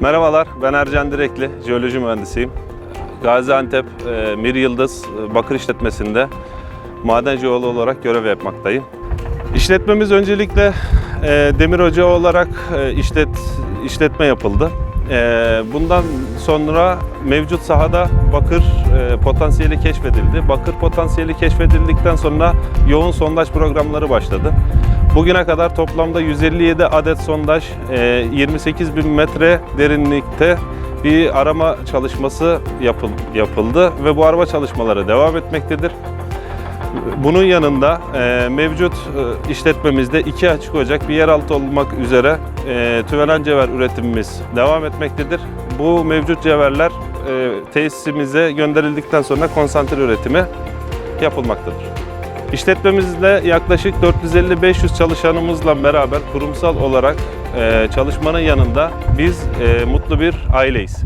Merhabalar, ben Ercan Direkli, jeoloji mühendisiyim. Gaziantep e, Mir Yıldız e, Bakır İşletmesi'nde maden jeoloğu olarak görev yapmaktayım. İşletmemiz öncelikle e, demir ocağı olarak işlet işletme yapıldı. Bundan sonra mevcut sahada bakır potansiyeli keşfedildi. Bakır potansiyeli keşfedildikten sonra yoğun sondaj programları başladı. Bugüne kadar toplamda 157 adet sondaj, e, 28 bin metre derinlikte bir arama çalışması yapıl- yapıldı ve bu arama çalışmaları devam etmektedir. Bunun yanında e, mevcut e, işletmemizde iki açık ocak, bir yeraltı olmak üzere e, tüvelen cevher üretimimiz devam etmektedir. Bu mevcut cevherler e, tesisimize gönderildikten sonra konsantre üretimi yapılmaktadır. İşletmemizde yaklaşık 450-500 çalışanımızla beraber kurumsal olarak çalışmanın yanında biz mutlu bir aileyiz.